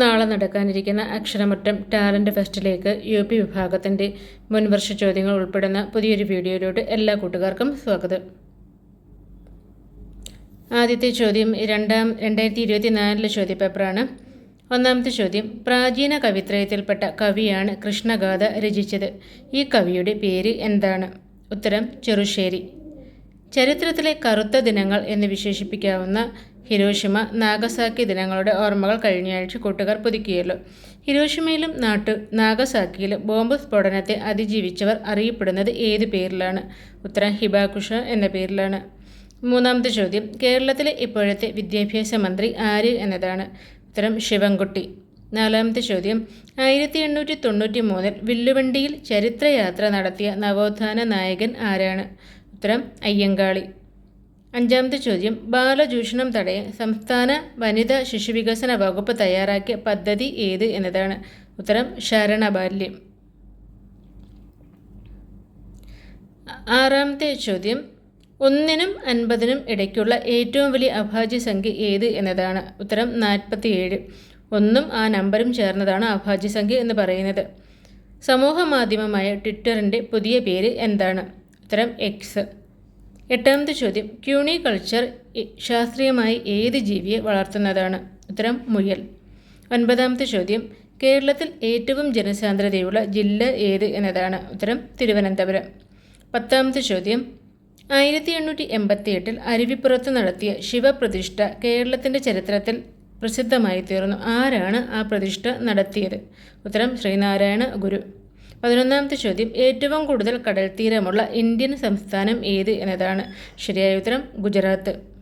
നാളെ നടക്കാനിരിക്കുന്ന അക്ഷരമറ്റം ടാലന്റ് ഫെസ്റ്റിലേക്ക് യു പി വിഭാഗത്തിന്റെ മുൻവർഷ ചോദ്യങ്ങൾ ഉൾപ്പെടുന്ന പുതിയൊരു വീഡിയോയിലോട്ട് എല്ലാ കൂട്ടുകാർക്കും സ്വാഗതം. ആദ്യത്തെ ചോദ്യം രണ്ടാം രണ്ടായിരത്തി ഇരുപത്തി നാലിലെ ചോദ്യപേപ്പറാണ്. ഒന്നാമത്തെ ചോദ്യം പ്രാചീന കവിത്രയത്തിൽപ്പെട്ട കവിയാണ് കൃഷ്ണഗാഥ രചിച്ചത്. ഈ കവിയുടെ പേര് എന്താണ്? ഉത്തരം ചെറുശ്ശേരി. ചരിത്രത്തിലെ കറുത്ത ദിനങ്ങൾ എന്ന് വിശേഷിപ്പിക്കാവുന്ന ഹിരോഷിമ നാഗസാക്കി ദിനങ്ങളുടെ ഓർമ്മകൾ കഴിഞ്ഞയാഴ്ച കൂട്ടുകാർ പുതുക്കിയല്ലോ. ഹിരോഷിമയിലും നാട്ടു നാഗസാക്കിയിലും ബോംബ് സ്ഫോടനത്തെ അതിജീവിച്ചവർ അറിയപ്പെടുന്നത് ഏത് പേരിലാണ്? ഉത്തരം ഹിബാകുഷ എന്ന പേരിലാണ്. മൂന്നാമത്തെ ചോദ്യം കേരളത്തിലെ ഇപ്പോഴത്തെ വിദ്യാഭ്യാസ മന്ത്രി ആര് എന്നതാണ്. ഉത്തരം ശിവൻകുട്ടി. നാലാമത്തെ ചോദ്യം ആയിരത്തി എണ്ണൂറ്റി തൊണ്ണൂറ്റി മൂന്നിൽ വില്ലുവണ്ടിയിൽ ചരിത്രയാത്ര നടത്തിയ നവോത്ഥാന നായകൻ ആരാണ്? ഉത്തരം അയ്യങ്കാളി. അഞ്ചാമത്തെ ചോദ്യം. ബാലചൂഷണം തടയാൻ സംസ്ഥാന വനിതാ ശിശുവികസന വകുപ്പ് തയ്യാറാക്കിയ പദ്ധതി ഏത് എന്നതാണ്. ഉത്തരം ശരണബാല്യം ആറാമത്തെ ചോദ്യം. ഒന്നിനും അൻപതിനും ഇടയ്ക്കുള്ള ഏറ്റവും വലിയ അഭാജ്യ സംഖ്യ ഏത് എന്നതാണ്. ഉത്തരം നാൽപ്പത്തിയേഴ്. ഒന്നും ആ നമ്പറും ചേർന്നതാണ് അഭാജ്യ സംഖ്യ എന്ന് പറയുന്നത്. സമൂഹ മാധ്യമമായ ട്വിറ്ററിന്റെ പുതിയ പേര് എന്താണ്? ഉത്തരം എക്സ്. എട്ടാമത്തെ ചോദ്യം. ക്യൂണി കൾച്ചർ ശാസ്ത്രീയമായി ഏത് ജീവിയെ വളർത്തുന്നതാണ്? ഉത്തരം മുയൽ. ഒൻപതാമത്തെ ചോദ്യം. കേരളത്തിൽ ഏറ്റവും ജനസാന്ദ്രതയുള്ള ജില്ല ഏത് എന്നതാണ്? ഉത്തരം തിരുവനന്തപുരം. പത്താമത്തെ ചോദ്യം. ആയിരത്തി എണ്ണൂറ്റി എൺപത്തി എട്ടിൽ അരുവിപ്പുറത്ത് നടത്തിയ ശിവപ്രതിഷ്ഠ കേരളത്തിന്റെ ചരിത്രത്തിൽ പ്രസിദ്ധമായി തീർന്നു ആരാണ് ആ പ്രതിഷ്ഠ നടത്തിയത്? ഉത്തരം ശ്രീനാരായണ ഗുരു. പതിനൊന്നാമത്തെ ചോദ്യം ഏറ്റവും കൂടുതൽ കടൽ തീരമുള്ള ഇന്ത്യൻ സംസ്ഥാനം ഏത് എന്നതാണ്. ശരിയായ ഉത്തരം ഗുജറാത്ത്.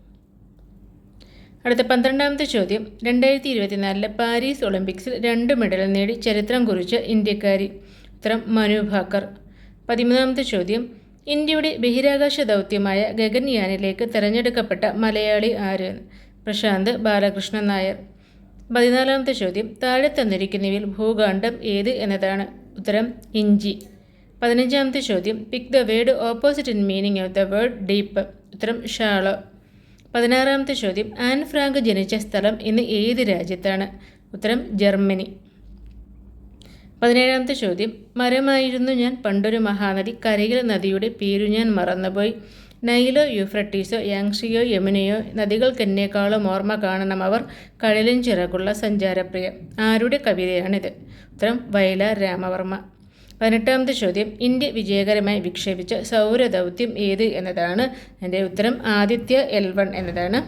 അടുത്ത പന്ത്രണ്ടാമത്തെ ചോദ്യം രണ്ടായിരത്തി ഇരുപത്തിനാലിലെ പാരീസ് ഒളിമ്പിക്സിൽ രണ്ട് മെഡൽ നേടി ചരിത്രം കുറിച്ച ഇന്ത്യക്കാരി. ഉത്തരം മനു ഭാക്കർ. പതിമൂന്നാമത്തെ ചോദ്യം ഇന്ത്യയുടെ ബഹിരാകാശ ദൗത്യമായ ഗഗൻയാനിലേക്ക് തിരഞ്ഞെടുക്കപ്പെട്ട മലയാളി ആര്? പ്രശാന്ത് ബാലകൃഷ്ണൻ നായർ. പതിനാലാമത്തെ ചോദ്യം താഴെ തന്നിരിക്കുന്നവയിൽ ഭൂഖണ്ഡം ഏത് എന്നതാണ്. ഉത്തരം ഇഞ്ചി. പതിനഞ്ചാമത്തെ ചോദ്യം. Pick the word opposite in meaning of the word deep ഉത്തരം ഷാളോ പതിനാറാമത്തെ ചോദ്യം. ആൻ ഫ്രാങ്ക് ജനിച്ച സ്ഥലം ഇന്ന് ഏത് രാജ്യത്താണ്? ഉത്തരം ജർമ്മനി. പതിനേഴാമത്തെ ചോദ്യം. മരമായിരുന്നു ഞാൻ പണ്ടൊരു മഹാനദി. കരയിൽ നദിയുടെ പേരു ഞാൻ മറന്നുപോയി. നൈലോ യുഫ്രട്ടീസോ യാങ്ഷിയോ യമുനയോ നദികൾക്കെന്നേക്കാളും ഓർമ്മ കാണണം അവർ കടലിൻ ചിറകുള്ള സഞ്ചാരപ്രിയ ആരുടെ കവിതയാണിത്? ഉത്തരം വയലാർ രാമവർമ്മ. പതിനെട്ടാമത്തെ ചോദ്യം ഇന്ത്യ വിജയകരമായി വിക്ഷേപിച്ച സൗരദൗത്യം ഏത് എന്നതാണ്? എന്റെ ഉത്തരം ആദിത്യ എൽ വൺ എന്നതാണ്.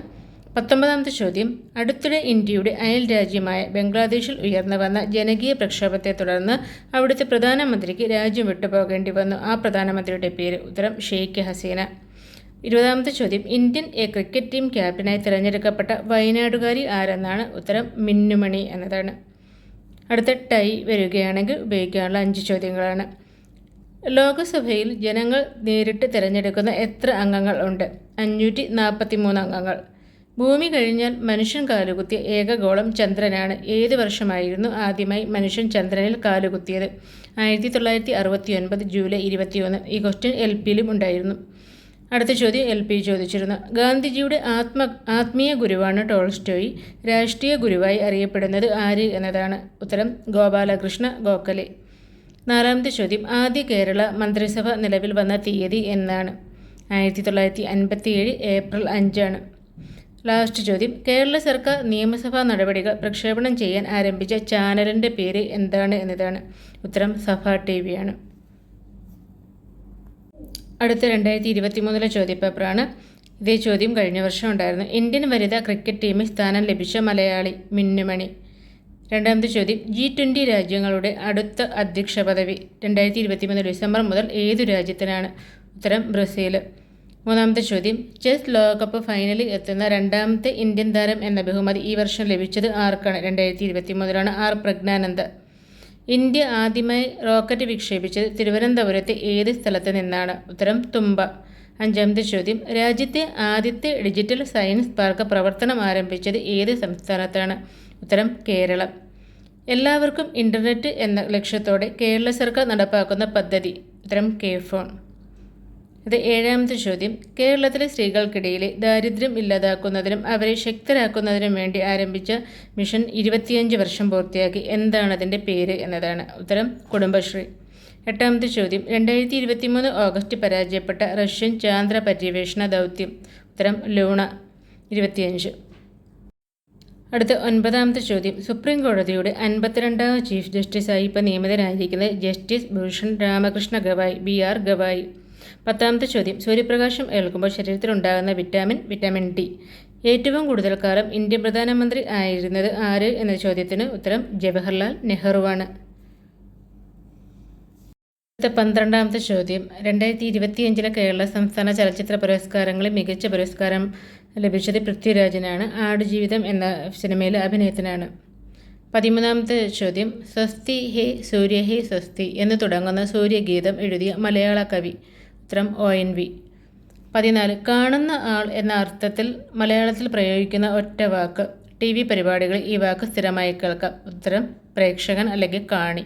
പത്തൊമ്പതാമത്തെ ചോദ്യം അടുത്തിടെ ഇന്ത്യയുടെ അയൽ രാജ്യമായ ബംഗ്ലാദേശിൽ ഉയർന്നു വന്ന ജനകീയ പ്രക്ഷോഭത്തെ തുടർന്ന് അവിടുത്തെ പ്രധാനമന്ത്രിക്ക് രാജ്യം വിട്ടുപോകേണ്ടി വന്നു. ആ പ്രധാനമന്ത്രിയുടെ പേര് ഉത്തരം ഷെയ്ഖ് ഹസീന. ഇരുപതാമത്തെ ചോദ്യം. ഇന്ത്യൻ എ ക്രിക്കറ്റ് ടീം ക്യാപ്റ്റനായി തിരഞ്ഞെടുക്കപ്പെട്ട വയനാടുകാരി ആരെന്നാണ് ഉത്തരം? മിന്നുമണി എന്നതാണ്. അടുത്ത ടൈ വരികയാണെങ്കിൽ ഉപയോഗിക്കാനുള്ള അഞ്ച് ചോദ്യങ്ങളാണ്. ലോകസഭയിൽ ജനങ്ങൾ നേരിട്ട് തിരഞ്ഞെടുക്കുന്ന എത്ര അംഗങ്ങൾ ഉണ്ട്? അഞ്ഞൂറ്റി നാൽപ്പത്തി മൂന്ന് അംഗങ്ങൾ. ഭൂമി കഴിഞ്ഞാൽ മനുഷ്യൻ കാലുകുത്തിയ ഏകഗോളം ചന്ദ്രനാണ്. ഏത് വർഷമായിരുന്നു ആദ്യമായി മനുഷ്യൻ ചന്ദ്രനിൽ കാലുകുത്തിയത്? ആയിരത്തി തൊള്ളായിരത്തി അറുപത്തി ഒൻപത് ജൂലൈ ഇരുപത്തിയൊന്ന് ഈ ക്വസ്റ്റ്യൻ എൽ പിയിലും ഉണ്ടായിരുന്നു. അടുത്ത ചോദ്യം എൽ പി ചോദിച്ചിരുന്നു. ഗാന്ധിജിയുടെ ആത്മ ആത്മീയ ഗുരുവാണ് ടോൾസ്റ്റോയി. രാഷ്ട്രീയ ഗുരുവായി അറിയപ്പെടുന്നത് ആര് എന്നതാണ് ഉത്തരം ഗോപാലകൃഷ്ണ ഗോഖലെ. നാലാമത്തെ ചോദ്യം ആദ്യ കേരള മന്ത്രിസഭ നിലവിൽ വന്ന തീയതി എന്നാണ്. ആയിരത്തി തൊള്ളായിരത്തി അൻപത്തിയേഴ് ഏപ്രിൽ അഞ്ചാണ്. ലാസ്റ്റ് ചോദ്യം കേരള സർക്കാർ നിയമസഭാ നടപടികൾ പ്രക്ഷേപണം ചെയ്യാൻ ആരംഭിച്ച ചാനലിന്റെ പേര് എന്താണ് എന്നതാണ് ഉത്തരം സഭ ടി വിയാണ് അടുത്ത രണ്ടായിരത്തി ഇരുപത്തി മൂന്നിലെ ചോദ്യപേപ്പറാണ്. ഇതേ ചോദ്യം കഴിഞ്ഞ വർഷം ഉണ്ടായിരുന്നു. ഇന്ത്യൻ വനിതാ ക്രിക്കറ്റ് ടീമിൽ സ്ഥാനം ലഭിച്ച മലയാളി മിന്നുമണി. രണ്ടാമത്തെ ചോദ്യം ജി ട്വന്റി രാജ്യങ്ങളുടെ അടുത്ത അധ്യക്ഷ പദവി രണ്ടായിരത്തി ഇരുപത്തി മൂന്ന് ഡിസംബർ മുതൽ ഏതു രാജ്യത്തിനാണ്? ഉത്തരം ബ്രസീൽ മൂന്നാമത്തെ ചോദ്യം ചെസ് ലോകകപ്പ് ഫൈനലിൽ എത്തുന്ന രണ്ടാമത്തെ ഇന്ത്യൻ താരം എന്ന ബഹുമതി ഈ വർഷം ലഭിച്ചത് ആർക്കാണ്? രണ്ടായിരത്തി ഇരുപത്തി മൂന്നിലാണ് ആർ പ്രജ്ഞാനന്ദ. ഇന്ത്യ ആദ്യമായി റോക്കറ്റ് വിക്ഷേപിച്ചത് തിരുവനന്തപുരത്തെ ഏത് സ്ഥലത്ത് നിന്നാണ്? ഉത്തരം തുമ്പ. അഞ്ചാമത്തെ ചോദ്യം രാജ്യത്തെ ആദ്യത്തെ ഡിജിറ്റൽ സയൻസ് പാർക്ക് പ്രവർത്തനം ആരംഭിച്ചത് ഏത് സംസ്ഥാനത്താണ്? ഉത്തരം കേരളം. എല്ലാവർക്കും ഇന്റർനെറ്റ് എന്ന ലക്ഷ്യത്തോടെ കേരള സർക്കാർ നടപ്പാക്കുന്ന പദ്ധതി ഉത്തരം കെ ഫോൺ. ഇത് ഏഴാമത്തെ ചോദ്യം. കേരളത്തിലെ സ്ത്രീകൾക്കിടയിലെ ദാരിദ്ര്യം ഇല്ലാതാക്കുന്നതിനും അവരെ ശക്തരാക്കുന്നതിനും വേണ്ടി ആരംഭിച്ച മിഷൻ ഇരുപത്തിയഞ്ച് വർഷം പൂർത്തിയാക്കി. എന്താണ് അതിന്റെ പേര് എന്നതാണ് ഉത്തരം കുടുംബശ്രീ. എട്ടാമത്തെ ചോദ്യം. രണ്ടായിരത്തി ഇരുപത്തി മൂന്ന് ഓഗസ്റ്റ് പരാജയപ്പെട്ട റഷ്യൻ ചാന്ദ്ര പര്യവേഷണ ദൗത്യം. ഉത്തരം ലൂണ ഇരുപത്തിയഞ്ച്. അടുത്ത ഒൻപതാമത്തെ ചോദ്യം. സുപ്രീം കോടതിയുടെ അൻപത്തിരണ്ടാം ചീഫ് ജസ്റ്റിസായി ഇപ്പോൾ നിയമിതനായിരിക്കുന്നത് justice Bhushan Ramakrishna Gavai B R Gavai പത്താമത്തെ ചോദ്യം. സൂര്യപ്രകാശം ഏൽക്കുമ്പോൾ ശരീരത്തിലുണ്ടാകുന്ന വിറ്റാമിൻ വിറ്റാമിൻ ഡി. ഏറ്റവും കൂടുതൽ കാലം ഇന്ത്യൻ പ്രധാനമന്ത്രി ആയിരുന്നത് ആര് എന്ന ചോദ്യത്തിന് ഉത്തരം ജവഹർലാൽ നെഹ്റുവാണ്. പന്ത്രണ്ടാമത്തെ ചോദ്യം. രണ്ടായിരത്തി ഇരുപത്തിയഞ്ചിലെ കേരള സംസ്ഥാന ചലച്ചിത്ര പുരസ്കാരങ്ങളിൽ മികച്ച പുരസ്കാരം ലഭിച്ചത് പൃഥ്വിരാജിനാണ്. ആടുജീവിതം എന്ന സിനിമയിലെ അഭിനയത്തിനാണ്. പതിമൂന്നാമത്തെ ചോദ്യം. സ്വസ്തി ഹേ സൂര്യ ഹേ സ്വസ്തി എന്ന് തുടങ്ങുന്ന സൂര്യഗീതം എഴുതിയ മലയാള കവി ഉത്തരം ഒ എൻ വി പതിനാല് കാണുന്ന ആൾ എന്ന അർത്ഥത്തിൽ മലയാളത്തിൽ പ്രയോഗിക്കുന്ന ഒറ്റ വാക്ക്. ടി വി പരിപാടികളിൽ ഈ വാക്ക് സ്ഥിരമായി കേൾക്കാം. ഉത്തരം പ്രേക്ഷകൻ അല്ലെങ്കിൽ കാണി.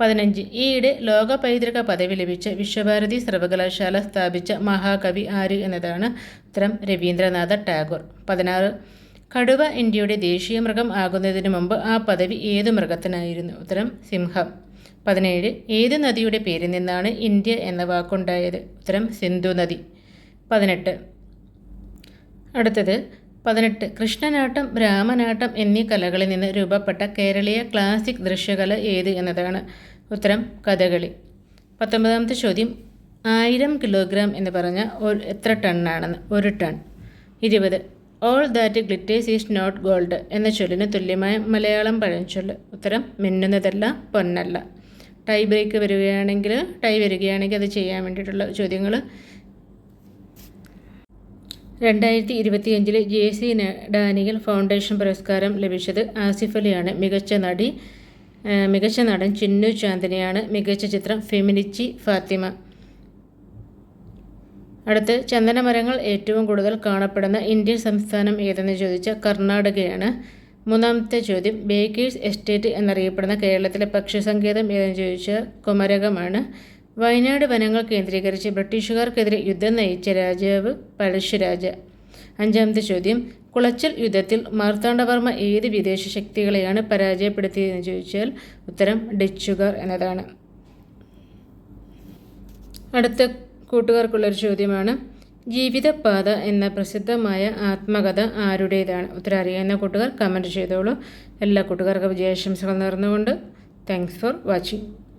പതിനഞ്ച് ഈയിടെ ലോക പൈതൃക പദവി ലഭിച്ച വിശ്വഭാരതി സർവകലാശാല സ്ഥാപിച്ച മഹാകവി ആര് എന്നതാണ്? ഉത്തരം രവീന്ദ്രനാഥ ടാഗോർ. പതിനാറ് കടുവ ഇന്ത്യയുടെ ദേശീയ മൃഗം ആകുന്നതിന് മുമ്പ് ആ പദവി ഏതു മൃഗത്തിനായിരുന്നു? ഉത്തരം സിംഹം. പതിനേഴ്. ഏത് നദിയുടെ പേരിൽ നിന്നാണ് ഇന്ത്യ എന്ന വാക്കുണ്ടായത്? ഉത്തരം സിന്ധു നദി. പതിനെട്ട്. അടുത്തത് പതിനെട്ട്. കൃഷ്ണനാട്ടം രാമനാട്ടം എന്നീ കലകളിൽ നിന്ന് രൂപപ്പെട്ട കേരളീയ ക്ലാസിക് ദൃശ്യകല ഏത് എന്നതാണ്? ഉത്തരം കഥകളി. പത്തൊമ്പതാമത്തെ ചോദ്യം ആയിരം കിലോഗ്രാം എന്ന് പറഞ്ഞാൽ എത്ര ടണ്ണാണെന്ന്? ഒരു ടൺ. ഇരുപത്. All that glitters is not gold എന്ന ചൊല്ലിന് തുല്യമായ മലയാളം പഴഞ്ചൊല്ല്. ഉത്തരം മിന്നുന്നതല്ല പൊന്നല്ല. ടൈ ബ്രേക്ക് വരികയാണെങ്കിൽ ടൈ വരികയാണെങ്കിൽ അത് ചെയ്യാൻ വേണ്ടിയിട്ടുള്ള ചോദ്യങ്ങൾ രണ്ടായിരത്തി ഇരുപത്തിയഞ്ചിലെ ജെ സി ഡാനിയൽ ഫൗണ്ടേഷൻ പുരസ്കാരം ലഭിച്ചത് ആസിഫ് അലിയാണ്. മികച്ച നടി മികച്ച നടൻ ചിന്നു ചാന്ദിനിയാണ്. മികച്ച ചിത്രം ഫെമിനിച്ചി ഫാത്തിമ. അടുത്ത് ചന്ദനമരങ്ങൾ ഏറ്റവും കൂടുതൽ കാണപ്പെടുന്ന ഇന്ത്യൻ സംസ്ഥാനം ഏതെന്ന് ചോദിച്ചാൽ കർണാടകയാണ്. മൂന്നാമത്തെ ചോദ്യം ബേക്കേഴ്സ് എസ്റ്റേറ്റ് എന്നറിയപ്പെടുന്ന കേരളത്തിലെ പക്ഷിസങ്കേതം ഏതെന്ന് ചോദിച്ചാൽ കുമരകമാണ്. വയനാട് വനങ്ങൾ കേന്ദ്രീകരിച്ച് ബ്രിട്ടീഷുകാർക്കെതിരെ യുദ്ധം നയിച്ച രാജാവ് പഴശ്ശിരാജ. അഞ്ചാമത്തെ ചോദ്യം കുളച്ചൽ യുദ്ധത്തിൽ മാർത്താണ്ഡവർമ്മ ഏത് വിദേശ ശക്തികളെയാണ് പരാജയപ്പെടുത്തിയതെന്ന് ചോദിച്ചാൽ ഉത്തരം ഡച്ചുകാർ എന്നതാണ്. അടുത്ത കൂട്ടുകാർക്കുള്ളൊരു ചോദ്യമാണ് ജീവിതപാത എന്ന പ്രസിദ്ധമായ ആത്മകഥ ആരുടേതാണ്? ഉത്തരം അറിയാവുന്ന കൂട്ടുകാർ കമന്റ് ചെയ്തോളൂ. എല്ലാ കൂട്ടുകാർക്കും വിജയാശംസകൾ നേർന്നുകൊണ്ട് താങ്ക്സ് ഫോർ വാച്ചിങ്